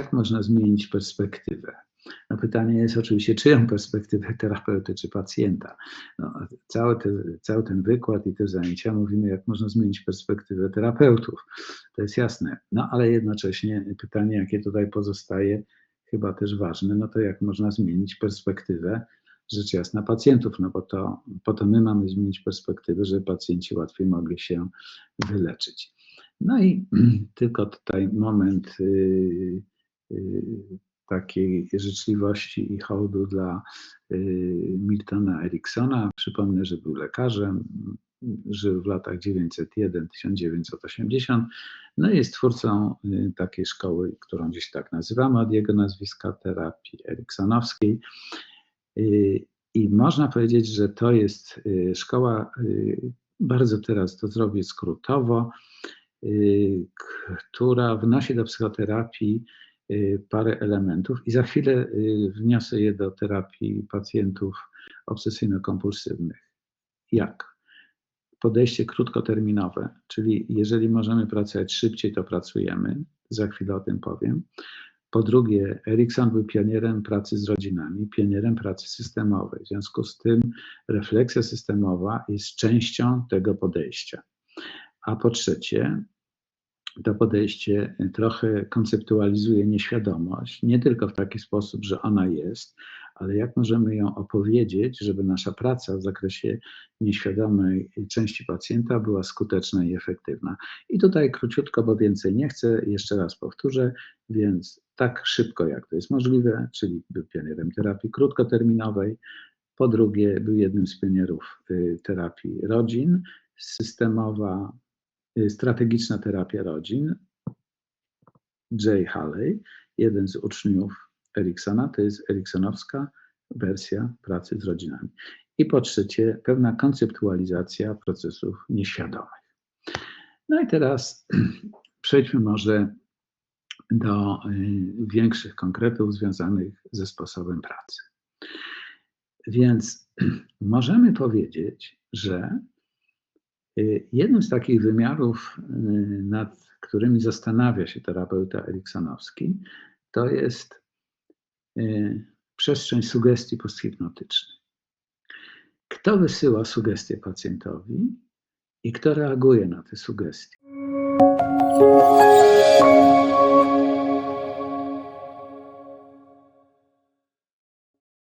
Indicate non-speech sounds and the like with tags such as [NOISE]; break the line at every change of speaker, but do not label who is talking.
jak można zmienić perspektywę? No pytanie jest oczywiście, czyją perspektywę terapeuty czy pacjenta. No, cały, te, cały ten wykład i te zajęcia mówimy, jak można zmienić perspektywę terapeutów. To jest jasne. No ale jednocześnie pytanie, jakie tutaj pozostaje, chyba też ważne, no to jak można zmienić perspektywę rzecz jasna pacjentów, no bo to, po to my mamy zmienić perspektywę, żeby pacjenci łatwiej mogli się wyleczyć. No i [CLEARS THROAT] tylko tutaj moment yy, takiej życzliwości i hołdu dla yy, Miltona Eriksona. Przypomnę, że był lekarzem, żył w latach 901-1980. No i jest twórcą y, takiej szkoły, którą gdzieś tak nazywamy od jego nazwiska, terapii eriksonowskiej. Y, I można powiedzieć, że to jest y, szkoła, bardzo teraz to zrobię skrótowo, która wnosi do psychoterapii parę elementów i za chwilę wniosę je do terapii pacjentów obsesyjno-kompulsywnych. Jak? Podejście krótkoterminowe, czyli jeżeli możemy pracować szybciej, to pracujemy. Za chwilę o tym powiem. Po drugie, Erikson był pionierem pracy z rodzinami, pionierem pracy systemowej. W związku z tym refleksja systemowa jest częścią tego podejścia. A po trzecie, to podejście trochę konceptualizuje nieświadomość, nie tylko w taki sposób, że ona jest, ale jak możemy ją opowiedzieć, żeby nasza praca w zakresie nieświadomej części pacjenta była skuteczna i efektywna. I tutaj króciutko, bo więcej nie chcę, jeszcze raz powtórzę, więc tak szybko jak to jest możliwe, czyli był pionierem terapii krótkoterminowej, po drugie był jednym z pionierów y, terapii rodzin, systemowa strategiczna terapia rodzin. Jay Haley, jeden z uczniów Eriksona, to jest eriksonowska wersja pracy z rodzinami. I po trzecie, pewna konceptualizacja procesów nieświadomych. No i teraz [CLEARS THROAT] przejdźmy może do y, większych konkretów związanych ze sposobem pracy. Więc [CLEARS THROAT] możemy powiedzieć, że Y, jednym z takich wymiarów, y, nad którymi zastanawia się terapeuta eriksonowski, to jest y, przestrzeń sugestii posthipnotycznej. Kto wysyła sugestie pacjentowi i kto reaguje na te sugestie?